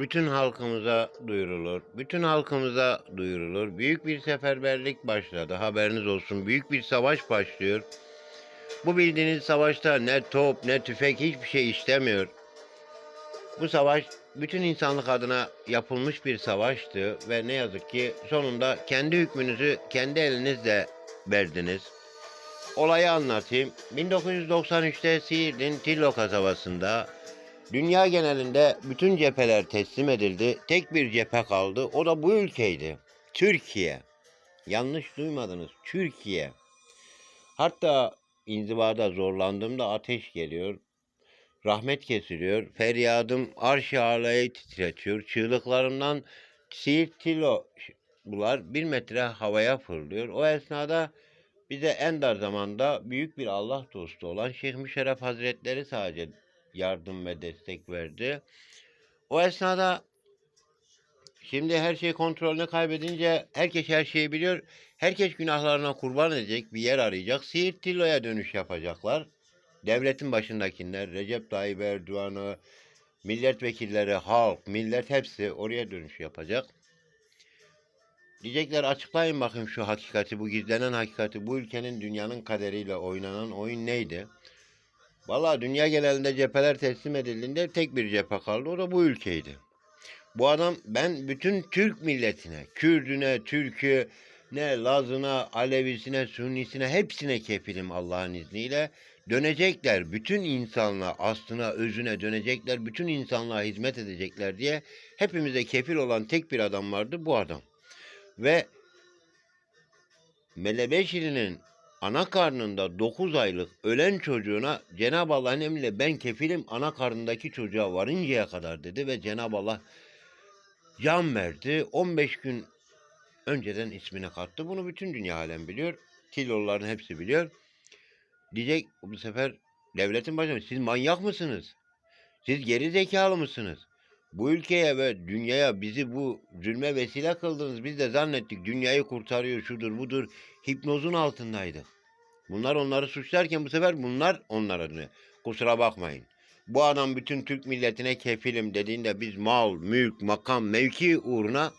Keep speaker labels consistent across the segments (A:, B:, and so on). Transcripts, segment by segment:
A: bütün halkımıza duyurulur. Bütün halkımıza duyurulur. Büyük bir seferberlik başladı. Haberiniz olsun. Büyük bir savaş başlıyor. Bu bildiğiniz savaşta ne top ne tüfek hiçbir şey istemiyor. Bu savaş bütün insanlık adına yapılmış bir savaştı ve ne yazık ki sonunda kendi hükmünüzü kendi elinizle verdiniz. Olayı anlatayım. 1993'te Siirt'in Tillo kasabasında dünya genelinde bütün cepheler teslim edildi. Tek bir cephe kaldı. O da bu ülkeydi. Türkiye. Yanlış duymadınız. Türkiye. Hatta inzivada zorlandığımda ateş geliyor. Rahmet kesiliyor. Feryadım arş-ı alayı titretiyor. Çığlıklarımdan Tilo bular bir metre havaya fırlıyor. O esnada bize en dar zamanda büyük bir Allah dostu olan Şeyh Müşerref Hazretleri sadece yardım ve destek verdi. O esnada şimdi her şey kontrolünü kaybedince herkes her şeyi biliyor. Herkes günahlarına kurban edecek bir yer arayacak. Siirt Tillo'ya dönüş yapacaklar. Devletin başındakiler, Recep Tayyip Erdoğan'ı, milletvekilleri, halk, millet hepsi oraya dönüş yapacak. Diyecekler açıklayın bakayım şu hakikati, bu gizlenen hakikati, bu ülkenin dünyanın kaderiyle oynanan oyun neydi? Vallahi dünya genelinde cepheler teslim edildiğinde tek bir cephe kaldı, o da bu ülkeydi. Bu adam ben bütün Türk milletine, Kürdüne, Türk'ü, ne Lazına, Alevisine, Sunnisine hepsine kefilim Allah'ın izniyle. Dönecekler bütün insanlığa, aslına, özüne dönecekler, bütün insanlığa hizmet edecekler diye hepimize kefil olan tek bir adam vardı, bu adam. Ve Melebeşiri'nin ana karnında 9 aylık ölen çocuğuna Cenab-ı Allah'ın emriyle ben kefilim ana karnındaki çocuğa varıncaya kadar dedi ve Cenab-ı Allah can verdi. 15 gün önceden ismini kattı. Bunu bütün dünya alem biliyor. Tilloların hepsi biliyor. Diyecek bu sefer devletin başkanı siz manyak mısınız? Siz geri zekalı mısınız? Bu ülkeye ve dünyaya bizi bu zulme vesile kıldınız. Biz de zannettik dünyayı kurtarıyor şudur budur. Hipnozun altındaydık. Bunlar onları suçlarken bu sefer bunlar dönüyor. Kusura bakmayın. Bu adam bütün Türk milletine kefilim dediğinde biz mal, mülk, makam, mevki uğruna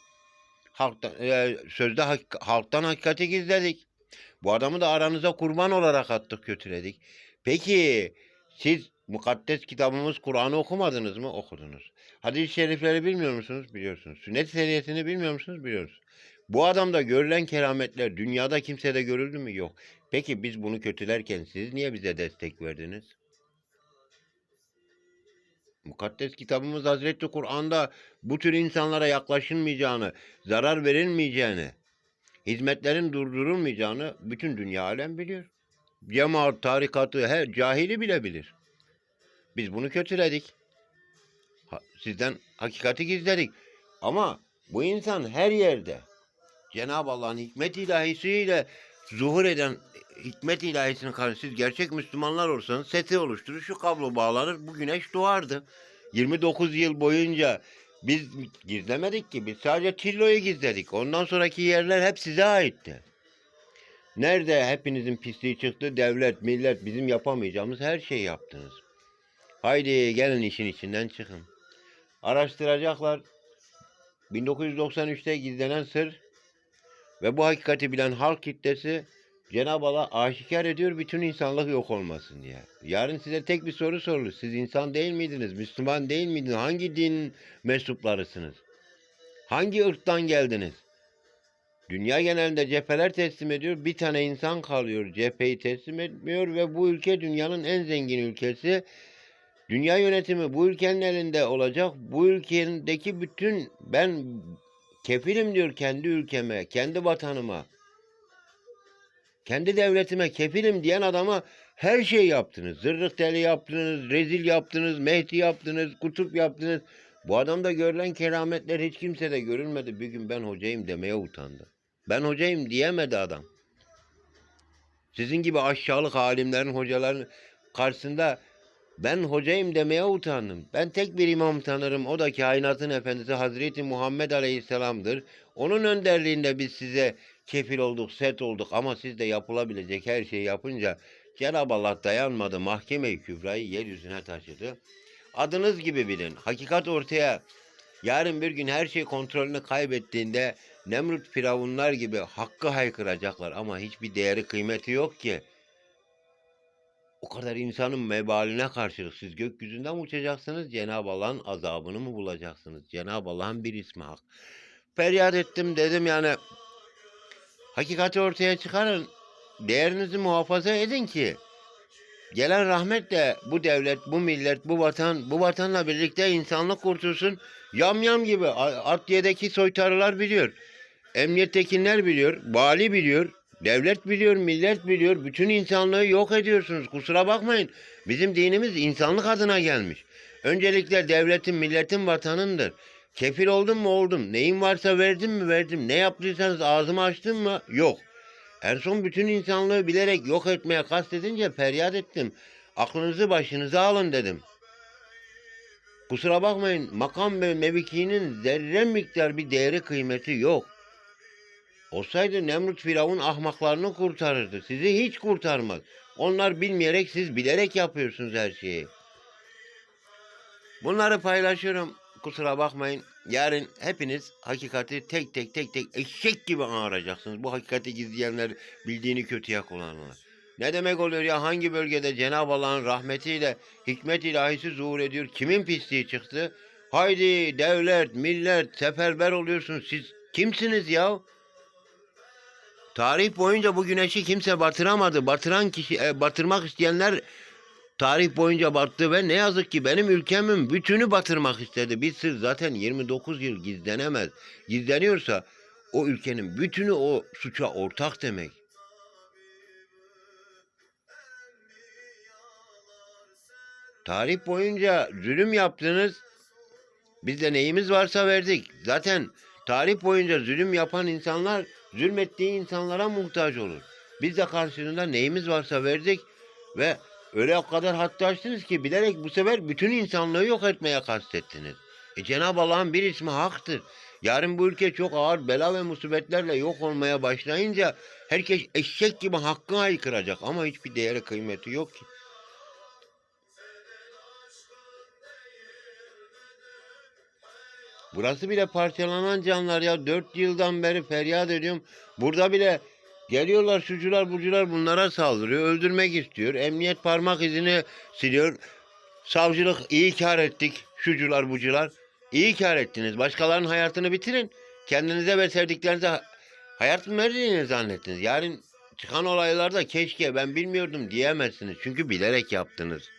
A: halktan, e, sözde hak- halktan hakikati gizledik. Bu adamı da aranıza kurban olarak attık götüredik. Peki siz mukaddes kitabımız Kur'an'ı okumadınız mı? Okudunuz. Hadis-i şerifleri bilmiyor musunuz? Biliyorsunuz. Sünnet seriyesini bilmiyor musunuz? Biliyorsunuz. Bu adamda görülen kerametler dünyada kimsede görüldü mü? Yok. Peki biz bunu kötülerken siz niye bize destek verdiniz? Mukaddes kitabımız Hazreti Kur'an'da bu tür insanlara yaklaşılmayacağını, zarar verilmeyeceğini, hizmetlerin durdurulmayacağını bütün dünya alem biliyor. Cemaat, tarikatı, her cahili bile bilir. Biz bunu kötüledik. Sizden hakikati gizledik. Ama bu insan her yerde Cenab-ı Allah'ın hikmet ilahisiyle zuhur eden hikmet ilahisinin karşı siz gerçek Müslümanlar olursanız seti oluşturur. Şu kablo bağlanır. Bu güneş doğardı. 29 yıl boyunca biz gizlemedik ki. Biz sadece Tillo'yu gizledik. Ondan sonraki yerler hep size aitti. Nerede hepinizin pisliği çıktı? Devlet, millet bizim yapamayacağımız her şeyi yaptınız. Haydi gelin işin içinden çıkın. Araştıracaklar. 1993'te gizlenen sır ve bu hakikati bilen halk kitlesi Cenab-ı Allah aşikar ediyor bütün insanlık yok olmasın diye. Yarın size tek bir soru sorulur. Siz insan değil miydiniz? Müslüman değil miydiniz? Hangi din mensuplarısınız? Hangi ırktan geldiniz? Dünya genelinde cepheler teslim ediyor. Bir tane insan kalıyor. Cepheyi teslim etmiyor ve bu ülke dünyanın en zengin ülkesi. Dünya yönetimi bu ülkenin elinde olacak. Bu ülkedeki bütün ben kefilim diyor kendi ülkeme, kendi vatanıma. Kendi devletime kefilim diyen adama her şey yaptınız. Zırhlık teli yaptınız, rezil yaptınız, Mehdi yaptınız, kutup yaptınız. Bu adamda görülen kerametler hiç kimsede görülmedi. Bir gün ben hocayım demeye utandı. Ben hocayım diyemedi adam. Sizin gibi aşağılık alimlerin, hocaların karşısında ben hocayım demeye utandım. Ben tek bir imam tanırım. O da kainatın efendisi Hazreti Muhammed Aleyhisselam'dır. Onun önderliğinde biz size kefil olduk, set olduk ama siz de yapılabilecek her şeyi yapınca Cenab-ı Allah dayanmadı. Mahkeme-i Kübra'yı yeryüzüne taşıdı. Adınız gibi bilin. Hakikat ortaya Yarın bir gün her şey kontrolünü kaybettiğinde Nemrut firavunlar gibi hakkı haykıracaklar ama hiçbir değeri kıymeti yok ki. O kadar insanın mebaline karşılık siz gökyüzünden uçacaksınız? Cenab-ı Allah'ın azabını mı bulacaksınız? Cenab-ı Allah'ın bir ismi hak. Feryat ettim dedim yani hakikati ortaya çıkarın. Değerinizi muhafaza edin ki gelen rahmetle bu devlet, bu millet, bu vatan, bu vatanla birlikte insanlık kurtulsun. Yam yam gibi A- adliyedeki soytarılar biliyor. Emniyettekiler biliyor, vali biliyor, devlet biliyor, millet biliyor. Bütün insanlığı yok ediyorsunuz. Kusura bakmayın. Bizim dinimiz insanlık adına gelmiş. Öncelikle devletin, milletin vatanındır. Kefil oldum mu oldum. Neyin varsa verdim mi verdim. Ne yaptıysanız ağzımı açtım mı? Yok. En son bütün insanlığı bilerek yok etmeye kastedince feryat ettim. Aklınızı başınıza alın dedim. Kusura bakmayın makam ve mevkinin zerre miktar bir değeri kıymeti yok. Olsaydı Nemrut Firavun ahmaklarını kurtarırdı. Sizi hiç kurtarmaz. Onlar bilmeyerek siz bilerek yapıyorsunuz her şeyi. Bunları paylaşıyorum. Kusura bakmayın. Yarın hepiniz hakikati tek tek tek tek eşek gibi ağıracaksınız. Bu hakikati gizleyenler bildiğini kötüye kullanırlar. Ne demek oluyor ya hangi bölgede Cenab-ı Allah'ın rahmetiyle hikmet ilahisi zuhur ediyor? Kimin pisliği çıktı? Haydi devlet, millet seferber oluyorsunuz. Siz kimsiniz ya? Tarih boyunca bu güneşi kimse batıramadı. Batıran kişi, e, batırmak isteyenler tarih boyunca battı ve ne yazık ki benim ülkemin bütünü batırmak istedi. Bir sır zaten 29 yıl gizlenemez. Gizleniyorsa o ülkenin bütünü o suça ortak demek. Tarih boyunca zulüm yaptınız. Biz de neyimiz varsa verdik. Zaten tarih boyunca zulüm yapan insanlar zulmettiği insanlara muhtaç olur. Biz de karşılığında neyimiz varsa verdik ve öyle o kadar hatta açtınız ki bilerek bu sefer bütün insanlığı yok etmeye kastettiniz. E Cenab-ı Allah'ın bir ismi haktır. Yarın bu ülke çok ağır bela ve musibetlerle yok olmaya başlayınca herkes eşek gibi hakkı haykıracak ama hiçbir değeri kıymeti yok ki. Burası bile parçalanan canlar ya. Dört yıldan beri feryat ediyorum. Burada bile geliyorlar şucular bucular bunlara saldırıyor. Öldürmek istiyor. Emniyet parmak izini siliyor. Savcılık iyi kar ettik. Şucular bucular. İyi kar ettiniz. Başkalarının hayatını bitirin. Kendinize ve sevdiklerinize hayat mı verdiğini zannettiniz. Yarın çıkan olaylarda keşke ben bilmiyordum diyemezsiniz. Çünkü bilerek yaptınız.